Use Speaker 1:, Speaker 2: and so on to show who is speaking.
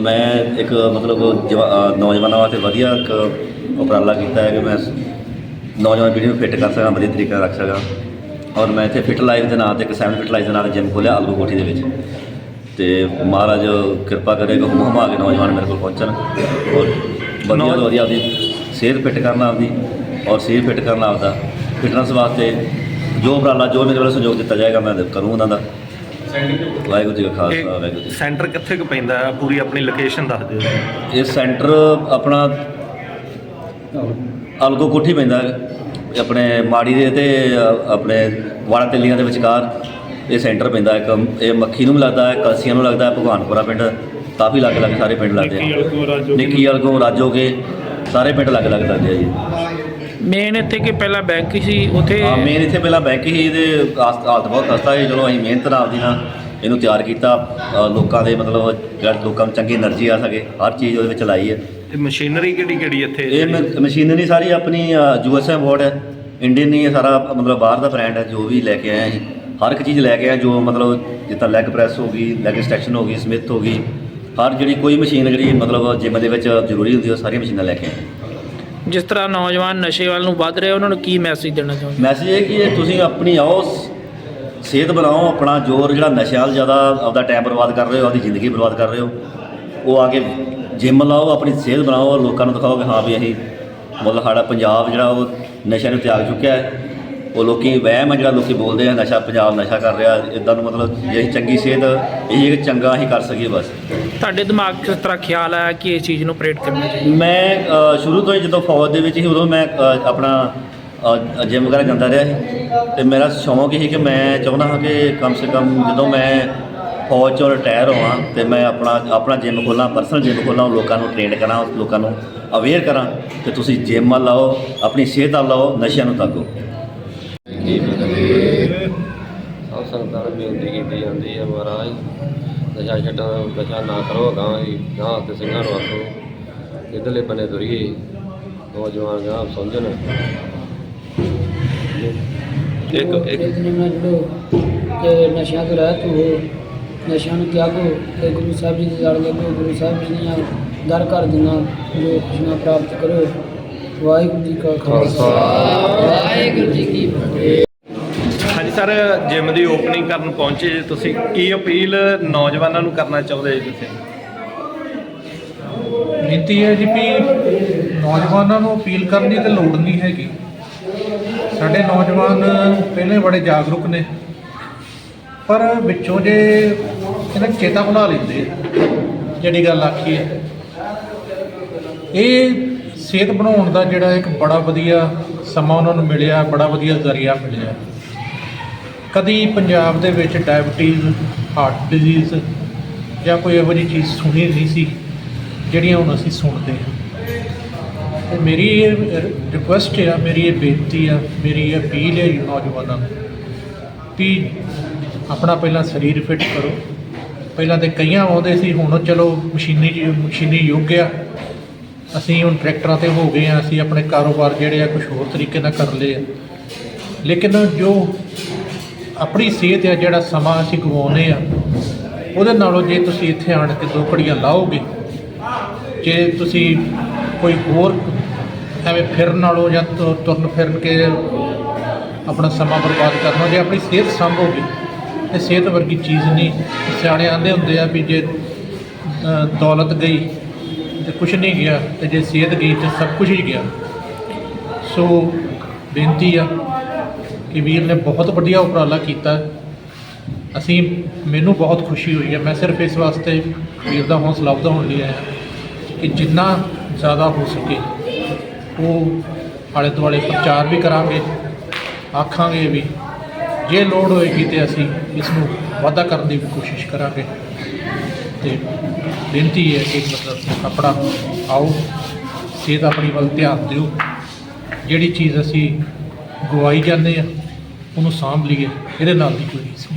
Speaker 1: ਮੈਂ ਇੱਕ ਮਤਲਬ ਜਵਾ- ਨੌਜਵਾਨਾਂ ਵਾਸਤੇ ਵਧੀਆ ਇੱਕ ਉਪਰਾਲਾ ਕੀਤਾ ਹੈ ਕਿ ਮੈਂ ਨੌਜਵਾਨ ਪੀੜ੍ਹੀ ਨੂੰ ਫਿੱਟ ਕਰ ਸਕਾਂ, ਵਧੀਆ ਤਰੀਕੇ ਨਾਲ ਰੱਖ ਸਕਾਂ। ਔਰ ਮੈਂ ਇੱਥੇ ਫਿਟ ਲਾਈਫ ਦੇ ਨਾਂ ਤੇ ਇੱਕ ਸੈਵਨ ਫਿਟ ਲਾਈਫ ਦੇ ਨਾਂ ਤੇ ਜਿਮ ਖੋਲ੍ਹਿਆ ਆਲੂ ਕੋਠੀ ਦੇ ਵਿੱਚ। ਤੇ ਮਹਾਰਾਜ ਕਿਰਪਾ ਕਰੇ ਕਿ ਹੁਮ ਹੁਮਾ ਕੇ ਨੌਜਵਾਨ ਮੇਰੇ ਕੋਲ ਪਹੁੰਚਣ। ਔਰ ਵਧੀਆ ਤੋਂ ਵਧੀਆ ਆਪਦੀ ਸਿਹਤ ਫਿੱਟ ਕਰਨਾ ਆਪਦੀ ਔਰ ਸਰੀਰ ਫਿੱਟ ਕਰਨਾ ਆਪਦਾ। ਫਿਟਨੈਸ ਵਾਸਤੇ ਜੋ ਉਪਰਾਲਾ, ਜੋ ਮੇਰੇ ਵੱਲੋਂ ਸਹਿਯੋਗ ਦਿੱਤਾ ਜਾਏਗਾ ਮੈਂ ਕਰੂੰ ਉਹਨਾਂ ਦਾ। ਵਾਹਿਗੁਰੂ ਜੀ ਕਾ ਖਾਲਸਾ ਵਾਹਿਗੁਰੂ ਜੀ ਕੀ।
Speaker 2: ਸੈਂਟਰ ਕਿੱਥੇ ਕੁ ਪੈਂਦਾ ਹੈ ਪੂਰੀ ਆਪਣੀ ਲੋਕੇਸ਼ਨ ਦੱਸ ਦਿਓ
Speaker 1: ਇਹ ਸੈਂਟਰ ਆਪਣਾ ਅਲਗੋ ਕੋਠੀ ਪੈਂਦਾ ਹੈ। ਆਪਣੇ ਮਾੜੀ ਦੇ ਤੇ ਅ, ਆਪਣੇ ਵਾਲਾ ਤੇਲੀਆਂ ਦੇ ਵਿਚਕਾਰ ਇਹ ਸੈਂਟਰ ਪੈਂਦਾ ਹੈ। ਇੱਕ ਇਹ ਮੱਖੀ ਨੂੰ ਵੀ ਲੱਗਦਾ ਹੈ ਕਲਸੀਆਂ ਨੂੰ ਲੱਗਦਾ ਹੈ ਭਗਵਾਨਪੁਰਾ ਪਿੰਡ ਕਾਫੀ ਲੱਗ ਲੱਗ ਸਾਰੇ ਪਿੰਡ ਲੱਗਦੇ ਆ ਨਿੱਕੀ ਅਲਗੋ ਰਾਜੋਗੇ ਸਾਰੇ ਪਿੰਡ ਲੱਗ ਲੱਗ ਲੱਗਦੇ ਆ ਜੀ
Speaker 3: ਮੇਨ ਇੱਥੇ ਕਿ ਪਹਿਲਾਂ ਬੈਂਕ ਸੀ ਉੱਥੇ
Speaker 1: ਹਾਂ ਮੇਨ ਇੱਥੇ ਪਹਿਲਾਂ ਬੈਂਕ ਹੀ ਇਹਦੇ ਹਾਲਤ ਹਾਲਤ ਬਹੁਤ ਖਸਤਾ ਸੀ ਜਦੋਂ ਅਸੀਂ ਮਿਹਨਤ ਨਾਲ ਆਪਦੀ ਨਾਲ ਇਹਨੂੰ ਤਿਆਰ ਕੀਤਾ ਲੋਕਾਂ ਦੇ ਮਤਲਬ ਜਿਹੜਾ ਲੋਕਾਂ ਨੂੰ ਚੰਗੀ એનર્ਜੀ ਆ ਸਕੇ ਹਰ ਚੀਜ਼ ਉਹਦੇ ਵਿੱਚ ਲਾਈ ਹੈ।
Speaker 2: ਤੇ ਮਸ਼ੀਨਰੀ ਕਿਹੜੀ ਕਿਹੜੀ ਇੱਥੇ?
Speaker 1: ਇਹ ਮ- ਮਸ਼ੀਨਰੀ ਸਾਰੀ ਆਪਣੀ ਯੂਐਸਏ ਬੋਰਡ ਹੈ ਇੰਡੀਅਨ ਹੀ ਹੈ ਸਾਰਾ ਮਤਲਬ ਬਾਹਰ ਦਾ ਬ੍ਰਾਂਡ ਹੈ ਜੋ ਵੀ ਲੈ ਕੇ ਆਏ ਹਾਂ ਹਰ ਇੱਕ ਚੀਜ਼ ਲੈ ਕੇ ਆਏ ਜੋ ਮਤਲਬ ਜਿੱਦਾਂ ਲੈਗ ਪ੍ਰੈਸ ਹੋ ਗਈ ਲੈਗ ਸਟੈਕਸ਼ਨ ਹੋ ਗਈ ਸਮਿਥ ਹੋ ਗਈ ਹਰ ਜਿਹੜੀ ਕੋਈ ਮਸ਼ੀਨ ਜਿਹੜੀ ਮਤਲਬ ਜਿੰਮ ਦੇ ਵਿੱਚ ਜ਼ਰੂਰੀ ਹੁੰਦੀ ਹੈ ਉਹ ਸਾਰੀਆਂ ਮਸ਼ੀਨਾਂ ਲੈ ਕੇ ਆਏ।
Speaker 3: ਜਿਸ ਤਰ੍ਹਾਂ ਨੌਜਵਾਨ ਨਸ਼ੇ ਵੱਲ ਨੂੰ ਵੱਧ ਰਹੇ, ਉਹਨਾਂ ਨੂੰ ਕੀ ਮੈਸੇਜ ਦੇਣਾ ਚਾਹੁੰਦੇ
Speaker 1: ਮੈਸੇਜ ਇਹ ਕਿ ਇਹ ਤੁਸੀਂ ਆਪਣੀ ਆਓ, ਸਿਹਤ ਬਣਾਓ, ਆਪਣਾ ਜ਼ੋਰ, ਜਿਹੜਾ ਨਸ਼ਿਆਂ ਵੱਲ ਜ਼ਿਆਦਾ ਆਪਦਾ ਟਾਈਮ ਬਰਬਾਦ ਕਰ ਰਹੇ ਹੋ, ਆਪਦੀ ਜ਼ਿੰਦਗੀ ਬਰਬਾਦ ਕਰ ਰਹੇ ਹੋ, ਉਹ ਆ ਕੇ ਜਿਮ ਲਾਓ, ਆਪਣੀ ਸਿਹਤ ਬਣਾਓ, ਲੋਕਾਂ ਨੂੰ ਦਿਖਾਓ ਕਿ ਹਾਂ ਵੀ ਅਸੀਂ ਮਤਲਬ ਸਾਡਾ ਪੰਜਾਬ ਜਿਹੜਾ ਉਹ ਨਸ਼ਿਆਂ ਨੂੰ ਤਿਆਗ ਚੁੱਕਿਆ ਹੈ। ਉਹ ਲੋਕੀ ਵਹਿਮ ਆ ਜਿਹੜਾ ਲੋਕੀ ਬੋਲਦੇ ਆ ਨਸ਼ਾ ਪੰਜਾਬ ਨਸ਼ਾ ਕਰ ਰਿਹਾ ਇਦਾਂ ਨੂੰ ਮਤਲਬ ਜੇ ਅਸੀਂ ਚੰਗੀ ਸਿਹਤ ਇਹ ਹੈ ਕਿ ਚੰਗਾ ਅਸੀਂ ਕਰ ਸਕੀਏ ਬਸ।
Speaker 3: ਤੁਹਾਡੇ ਦਿਮਾਗ 'ਚ ਕਿਸ ਤਰ੍ਹਾਂ ਖਿਆਲ ਆਇਆ ਕਿ ਇਸ ਚੀਜ਼ ਨੂੰ ਪ੍ਰੇਟ ਕਰਨਾ ਚਾਹੀਦਾ?
Speaker 1: ਮੈਂ ਅ, ਸ਼ੁਰੂ ਤੋਂ ਹੀ ਜਦੋਂ ਫੌਜ ਦੇ ਵਿੱਚ ਸੀ ਉਦੋਂ ਮੈਂ ਅ, ਆਪਣਾ ਜਿਮ ਵਗੈਰਾ ਜਾਂਦਾ ਰਿਹਾ ਸੀ। ਤੇ ਮੇਰਾ ਸ਼ੌਂਕ ਇਹ ਸੀ ਕਿ ਮੈਂ ਚਾਹੁੰਦਾ ਹਾਂ ਕਿ ਕਮ ਸੇ ਕਮ ਜਦੋਂ ਮੈਂ ਫੌਜ ਚੋਂ ਰਿਟਾਇਰ ਹੋਵਾਂ ਤੇ ਮੈਂ ਆਪਣਾ ਆਪਣਾ ਜਿਮ ਖੋਲਾਂ ਪਰਸਨਲ ਜਿਮ ਖੋਲਾਂ ਲੋਕਾਂ ਨੂੰ ਟ੍ਰੇਨ ਕਰਾਂ ਲੋਕਾਂ ਨੂੰ ਅਵੇਅਰ ਕਰਾਂ ਕਿ ਤੁਸੀਂ ਜਿਮ ਲਾਓ ਆਪਣੀ ਸਿਹਤ ਵੱਲ ਲਾਓ ਨਸ਼ਿਆਂ ਨੂੰ ਤਾਕੋ।
Speaker 4: ਕੀ ਬਦਲੇ ਸਭ ਸੰਗਤਾਂ ਨੂੰ ਬੇਨਤੀ ਕੀਤੀ ਜਾਂਦੀ ਹੈ ਮਹਾਰਾਜ ਨਸ਼ਾ ਛੱਡਣ ਨਸ਼ਾ ਨਾ ਕਰੋ ਗਾਂ ਹੀ ਗਾਂ ਤੇ ਸਿੰਘਾਂ ਨੂੰ ਆਖੋ ਇਧਰਲੇ ਬੰਨੇ ਤੁਰੀਏ ਨੌਜਵਾਨ ਗਾਂ ਸਮਝਣ
Speaker 2: ਇੱਕ ਇੱਕ
Speaker 5: ਇਤਨੇ में जुड़ो कि नशा तो रहत हो नशा ਨੂੰ त्यागो ਤੇ ਗੁਰੂ ਸਾਹਿਬ ਜੀ ਦੇ ਲੜ ਲੱਗੋ ਗੁਰੂ ਸਾਹਿਬ ਜੀ ਦੀਆਂ ਦਰ ਕਰ ਦਿਨਾਂ ਜੋ ਖੁਸ਼ੀਆਂ ਪ੍ਰਾਪਤ ਕਰੋ ਵਾਹਿਗੁਰੂ ਜੀ ਕਾ ਖਾਲਸਾ। ਵਾਹਿਗੁਰੂ ਜੀ ਕੀ ਫਤਿਹ।
Speaker 2: ਹਾਂਜੀ ਸਰ ਜਿਮ ਦੀ ਓਪਨਿੰਗ ਕਰਨ ਪਹੁੰਚੇ ਜੇ ਤੁਸੀਂ। ਕੀ ਅਪੀਲ ਨੌਜਵਾਨਾਂ ਨੂੰ ਕਰਨਾ ਚਾਹੁੰਦੇ ਜੀ ਤੁਸੀਂ?
Speaker 6: ਬੇਨਤੀ ਹੈ ਜੀ ਵੀ ਨੌਜਵਾਨਾਂ ਨੂੰ ਅਪੀਲ ਕਰਨ ਦੀ ਤਾਂ ਲੋੜ ਨਹੀਂ ਹੈਗੀ। ਸਾਡੇ ਨੌਜਵਾਨ ਪਹਿਲੇ ਬੜੇ ਜਾਗਰੂਕ ਨੇ। ਪਰ ਵਿੱਚੋਂ ਜੇ ਇਹਨਾਂ ਚੇਤਾ ਭੁਲਾ ਲੈਂਦੇ ਜਿਹੜੀ ਗੱਲ ਆਖੀ ਹੈ। ਇਹ ਸਿਹਤ ਬਣਾਉਣ ਦਾ ਜਿਹੜਾ ਇੱਕ ਬੜਾ ਵਧੀਆ ਸਮਾਂ ਉਹਨਾਂ ਨੂੰ ਮਿਲਿਆ, ਬੜਾ ਵਧੀਆ ਜ਼ਰੀਆ ਮਿਲਿਆ। ਕਦੀ ਪੰਜਾਬ ਦੇ ਵਿੱਚ ਡਾਇਬਟੀਜ਼ ਹਾਰਟ ਡਿਜ਼ੀਜ਼ ਜਾਂ ਕੋਈ ਇਹੋ ਜਿਹੀ ਚੀਜ਼ ਸੁਣੀ ਨਹੀਂ ਸੀ, ਜਿਹੜੀਆਂ ਹੁਣ ਅਸੀਂ ਸੁਣਦੇ ਹਾਂ। ਤੇ ਮੇਰੀ ਇਹ ਰਿਕੁਐਸਟ ਹੈ ਮੇਰੀ ਇਹ ਬੇਨਤੀ ਆ, ਮੇਰੀ ਇਹ ਅਪੀਲ ਹੈ ਨੌਜਵਾਨਾਂ ਨੂੰ ਵੀ ਆਪਣਾ ਪਹਿਲਾਂ ਸਰੀਰ ਫਿੱਟ ਕਰੋ। ਪਹਿਲਾਂ ਤੇ ਕਈਆਂ ਆਉਂਦੇ ਸੀ, ਹੁਣ ਚਲੋ ਮਸ਼ੀਨੀ ਮਸ਼ੀਨੀ ਯੁੱਗ ਆ। ਅਸੀਂ ਹੁਣ ਟਰੈਕਟਰਾਂ ਤੇ ਹੋ ਗਏ ਆ ਅਸੀਂ ਆਪਣੇ ਕਾਰੋਬਾਰ ਜਿਹੜੇ ਆ ਕੁਝ ਹੋਰ ਤਰੀਕੇ ਨਾਲ ਕਰ ਲਏ ਆ। ਲੇਕਿਨ ਜੋ ਆਪਣੀ ਸਿਹਤ ਆ, ਜਿਹੜਾ ਸਮਾਂ ਅਸੀਂ ਗਵਾਉਂਦੇ ਆ, ਉਹਦੇ ਨਾਲੋਂ ਜੇ ਤੁਸੀਂ ਇੱਥੇ ਆਣ ਕੇ ਦੋ ਘੜੀਆਂ ਲਾਓਗੇ, ਜੇ ਤੁਸੀਂ ਕੋਈ ਹੋਰ ਐਵੇਂ ਫਿਰਨ ਨਾਲੋਂ ਜਾਂ ਤੁ- ਤੁਰਨ ਫਿਰਨ ਕੇ ਆਪਣਾ ਸਮਾਂ ਬਰਬਾਦ ਕਰਨਾ, ਜੇ ਆਪਣੀ ਸਿਹਤ ਸੰਭੋਗੇ, ਤੇ ਸਿਹਤ ਵਰਗੀ ਚੀਜ਼ ਨਹੀਂ। ਸਿਆਣੇ ਆਂਦੇ ਹੁੰਦੇ ਆ ਵੀ ਜੇ ਦੌਲਤ ਗਈ ਤੇ ਕੁਝ ਨਹੀਂ ਗਿਆ ਤੇ ਜੇ ਸਿਹਤ ਗਈ ਤੇ ਸਭ ਕੁਝ ਹੀ ਗਿਆ। ਸੋ ਬੇਨਤੀ ਆ ਕਿ ਵੀਰ ਨੇ ਬਹੁਤ ਵਧੀਆ ਉਪਰਾਲਾ ਕੀਤਾ। ਅਸੀਂ, ਮੈਨੂੰ ਬਹੁਤ ਖੁਸ਼ੀ ਹੋਈ ਹੈ। ਮੈਂ ਸਿਰਫ ਇਸ ਵਾਸਤੇ ਵੀਰ ਦਾ ਹੌਸਲਾ ਵਧਾਉਣ ਲਈ ਆਇਆ ਕਿ ਜਿੰਨਾ ਜ਼ਿਆਦਾ ਹੋ ਸਕੇ ਉਹ ਆਲੇ ਦੁਆਲੇ ਪ੍ਰਚਾਰ ਵੀ ਕਰਾਂਗੇ, ਆਖਾਂਗੇ ਵੀ। ਜੇ ਲੋੜ ਹੋਏਗੀ ਤੇ ਅਸੀਂ ਇਸ ਨੂੰ ਵਾਧਾ ਕਰਨ ਦੀ ਵੀ ਕੋਸ਼ਿਸ਼ ਕਰਾਂਗੇ। ਤੇ ਬੇਨਤੀ ਹੈ ਕਿ ਮਤਲਬ ਆਪਣਾ ਆਓ, ਸਿਹਤ ਆਪਣੀ ਵੱਲ ਧਿਆਨ ਦਿਓ। ਜਿਹੜੀ ਚੀਜ਼ ਅਸੀਂ ਗਵਾਈ ਜਾਂਦੇ ਆ ਉਹਨੂੰ ਸਾਂਭ ਲਈਏ, ਇਹਦੇ ਨਾਲ ਦੀ ਕੋਈ ਨਹੀਂ।